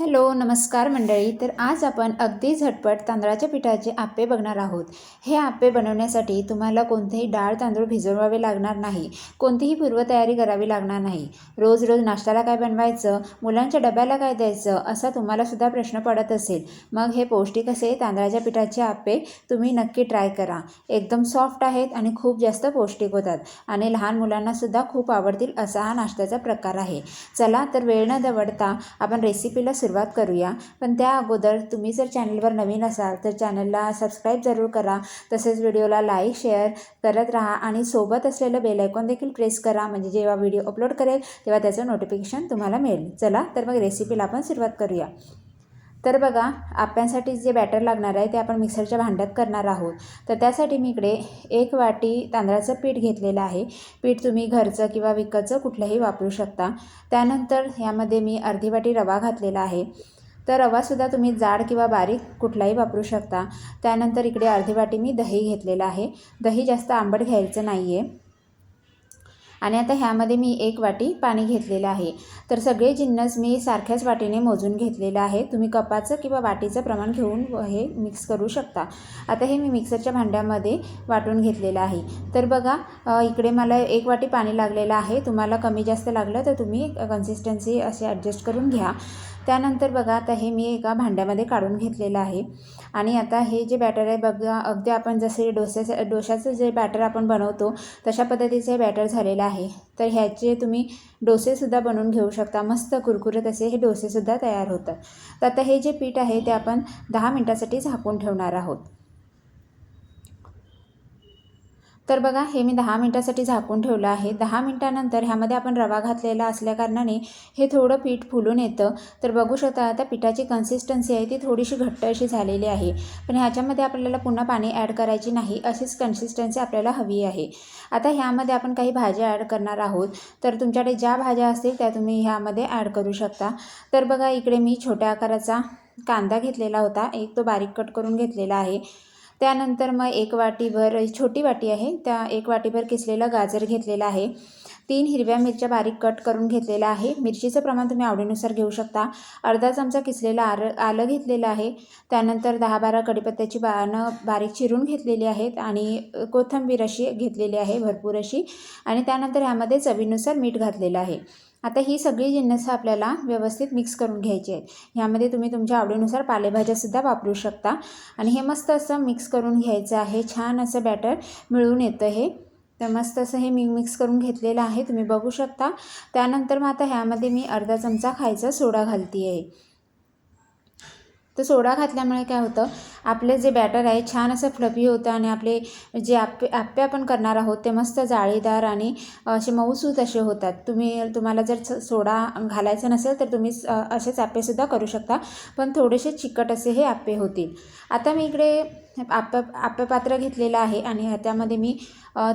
Hello नमस्कार मंडळी. तर आज आपण अगदी झटपट तांदळाच्या पिठाचे आप्पे बघणार आहोत. हे आप्पे बनवण्यासाठी तुम्हाला कोणतेही डाळ तांदूळ भिजवावे लागणार नाही. कोणतीही पूर्वतयारी करावी लागणार नाही. रोज रोज नाश्त्याला काय बनवायचं? मुलांच्या डब्याला काय द्यायचं? असा तुम्हालासुद्धा प्रश्न पडत असेल. मग हे पौष्टिक असे तांदळाच्या पिठाचे आप्पे तुम्ही नक्की ट्राय करा. एकदम सॉफ्ट आहेत आणि खूप जास्त पौष्टिक होतात आणि लहान मुलांनासुद्धा खूप आवडतील असा हा नाश्त्याचा प्रकार आहे. चला तर वेळ न दवडता आपण रेसिपीला सुरुवात करूया. पण त्या अगोदर तुम्ही जर चॅनलवर नवीन असाल तर चॅनलला सबस्क्राईब जरूर करा. तसेच व्हिडिओला लाईक शेअर करत राहा आणि सोबत असलेलं बेल आयकॉन देखील प्रेस करा. म्हणजे जेव्हा व्हिडिओ अपलोड करेल तेव्हा त्याचं नोटिफिकेशन तुम्हाला मिळेल. चला तर मग रेसिपीला आपण सुरुवात करूया. तर बघा आप्यांसाठी जे बॅटर लागणार आहे ते आपण मिक्सरच्या भांड्यात करणार आहोत. तर त्यासाठी मी इकडे एक वाटी तांदळाचं पीठ घेतलेलं आहे. पीठ तुम्ही घरचं किंवा विकतचं कुठलंही वापरू शकता. त्यानंतर यामध्ये मी अर्धी वाटी रवा घातलेला आहे. तर रवासुद्धा तुम्ही जाड किंवा बारीक कुठलाही वापरू शकता. त्यानंतर इकडे अर्धी वाटी मी दही घेतलेलं आहे. दही जास्त आंबट घ्यायचं नाही आहे आणि आता ह्यामध्ये मी एक वाटी पाणी घेतलेलं आहे. तर सगळे जिन्नस मी सारख्याच वाटीने मोजून घेतलेलं आहे. तुम्ही कपाचं किंवा वाटीचं प्रमाण घेऊन हे मिक्स करू शकता. आता हे मी मिक्सरच्या भांड्यामध्ये वाटून घेतलेलं आहे. तर बघा इकडे मला एक वाटी पाणी लागलेलं आहे. तुम्हाला कमी जास्त लागलं तर तुम्ही कन्सिस्टन्सी असे ॲडजस्ट करून घ्या. त्यानंतर बघा आता हे मी एका भांड्यामध्ये काढून घेतलेलं आहे. आणि आता हे जे बॅटर आहे बघा अगदी आपण जसे डोस्याचं डोशाचं जे बॅटर आपण बनवतो तशा पद्धतीचे बॅटर झालेलं आहे. तर ह्याचे तुम्ही डोसेसुद्धा बनवून घेऊ शकता. मस्त कुरकुरत असे हे डोसेसुद्धा तयार होतात. तर आता हे जे पीठ आहे ते आपण दहा मिनटासाठी झाकून ठेवणार आहोत. तर बघा हे मी दहा मिनटासाठी झाकून ठेवलं आहे. दहा मिनटानंतर ह्यामध्ये आपण रवा घातलेला असल्याकारणाने हे थोडं पीठ फुलून येतं. तर बघू शकता आता पिठाची कन्सिस्टन्सी आहे ती थोडीशी घट्ट अशी झालेली आहे. पण ह्याच्यामध्ये आपल्याला पुन्हा पाणी ॲड करायची नाही अशीच कन्सिस्टन्सी आपल्याला हवी आहे. आता ह्यामध्ये आपण काही भाज्या ॲड करणार आहोत. तर तुमच्याकडे ज्या भाज्या असतील त्या तुम्ही ह्यामध्ये ॲड करू शकता. तर बघा इकडे मी छोट्या आकाराचा कांदा घेतलेला होता. एक तो बारीक कट करून घेतलेला आहे. त्यानंतर मग एक वाटीभर छोटी वाटी आहे त्या एक वाटीभर किसलेलं गाजर घेतलेलं आहे. तीन हिरव्या मिरच्या बारीक कट करून घेतलेला आहे. मिरचीचं प्रमाण तुम्ही आवडीनुसार घेऊ शकता. अर्धा चमचा किसलेलं आर आलं घेतलेलं आहे. त्यानंतर दहा बारा कडीपत्त्याची पानं बारीक चिरून घेतलेली आहेत आणि कोथिंबीर अशी घेतलेली आहे भरपूर अशी. आणि त्यानंतर ह्यामध्ये चवीनुसार मीठ घातलेलं आहे. आता ही सगळी जिन्नसं आपल्याला व्यवस्थित मिक्स करून घ्यायची आहेत. ह्यामध्ये तुम्ही तुमच्या आवडीनुसार पालेभाज्यासुद्धा वापरू शकता. आणि हे मस्त असं मिक्स करून घ्यायचं आहे. छान असं बॅटर मिळून येतं हे. तर मस्त असं हे मी मिक्स करून घेतलेलं आहे. तुम्ही बघू शकता. त्यानंतर मग आता ह्यामध्ये मी अर्धा चमचा खायचा सोडा घालते आहे तर सोडा घातल्यामुळे काय होतं? आपले जे बॅटर आहे छान असं फ्लफी होतं आणि आपले जे आप्पे आप्पे आपण करणार आहोत ते मस्त जाळीदार आणि असे मऊसूत असे होतात. तुम्ही तुम्हाला जर स- सोडा घालायचा नसेल तर तुम्ही असेच आप्पेसुद्धा करू शकता. पण थोडेसे चिकट असे हे आप्पे होतील. आता मी इकडे आप्पे आप्पे पात्र घेतलेलं आहे आणि ह्याच्यामध्ये मी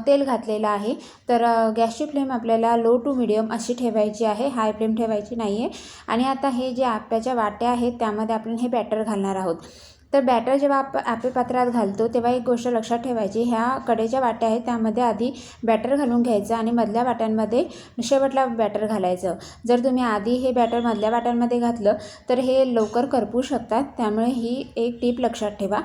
तेल घातलेलं आहे. तर गॅसची फ्लेम आपल्याला लो टू मिडियम अशी ठेवायची आहे. हाय फ्लेम ठेवायची नाही आहे आणि आता हे जे आप्याच्या वाट्या आहेत त्यामध्ये आपण हे बॅटर घालणार आहोत. तर बॅटर जेव्हा आप आप्पे पात्रात घालतो तेव्हा एक गोष्ट लक्षात ठेवायची ह्या कडेच्या वाट्या आहेत त्यामध्ये आधी बॅटर घालून घ्यायचं आणि मधल्या वाट्यांमध्ये शेवटला बॅटर घालायचं. जर तुम्ही आधी हे बॅटर मधल्या वाट्यांमध्ये घातलं तर हे लवकर करपू शकतात त्यामुळे ही एक टीप लक्षात ठेवा.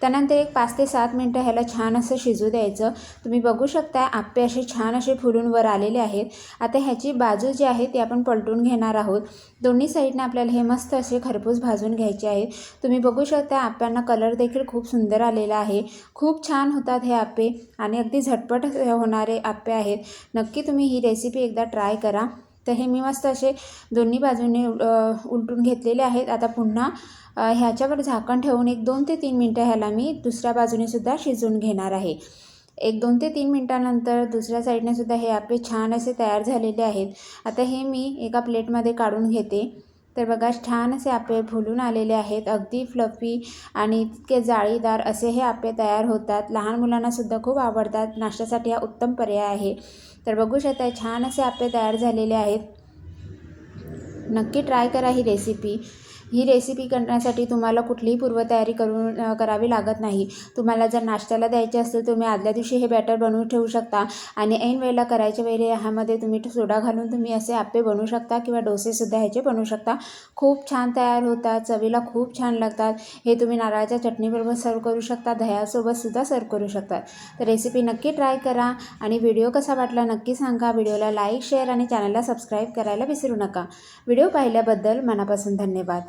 त्यानंतर एक पाच ते सात मिनटं ह्याला छान असं शिजू द्यायचं. तुम्ही बघू शकता आप्पे असे छान असे फुलून वर आलेले आहेत. आता ह्याची बाजू जी आहे ती आपण पलटून घेणार आहोत. दोन्ही साईडने आपल्याला हे मस्त असे खरपूस भाजून घ्यायचे आहेत. तुम्ही बघू शकता आप्यांना कलर देखील खूप सुंदर आलेला आहे. खूप छान होतात हे आप्पे आणि अगदी झटपट होणारे आप्पे आहेत. नक्की तुम्ही ही रेसिपी एकदा ट्राय करा. तर हे मी मस्त असे दोन्ही बाजूने उलटून घेतलेले आहेत. आता पुन्हा ह्याच्यावर झाकण ठेवून एक दोन ते तीन मिनटं ह्याला मी दुसऱ्या बाजूने सुद्धा शिजवून घेणार आहे. एक दोन ते तीन मिनटानंतर दुसऱ्या साईडने सुद्धा हे आपले छान असे तयार झालेले आहेत. आता हे मी एका प्लेटमध्ये काढून घेते. तर बघा छान असे आपे फुलून आलेले आहेत. अगदी फ्लफी आणि इतके जाळीदार असे हे आपे तयार होतात. लहान मुलांनासुद्धा खूप आवडतात. नाश्त्यासाठी हा उत्तम पर्याय आहे. तर बघू शकता छान असे आपे तयार झालेले आहेत. नक्की ट्राय करा ही रेसिपी ही रेसिपी करण्यासाठी तुम्हाला कुठलीही पूर्वतयारी करून करावी लागत नाही. तुम्हाला जर नाश्त्याला द्यायचे असेल तुम्ही आदल्या दिवशी हे बॅटर बनवून ठेवू शकता. आणि ऐन वेळेला करायच्या वेळी ह्यामध्ये तुम्ही सोडा घालून तुम्ही असे आप्पे बनवू शकता किंवा डोसेसुद्धा ह्याचे बनवू शकता. खूप छान तयार होतात चवीला खूप छान लागतात. हे तुम्ही नारळाच्या चटणीबरोबर सर्व करू शकता दह्यासोबतसुद्धा सर्व करू शकता. तर रेसिपी नक्की ट्राय करा आणि व्हिडिओ कसा वाटला नक्की सांगा. व्हिडिओला लाईक शेअर आणि चॅनलला सबस्क्राईब करायला विसरू नका. व्हिडिओ पाहिल्याबद्दल मनापासून धन्यवाद.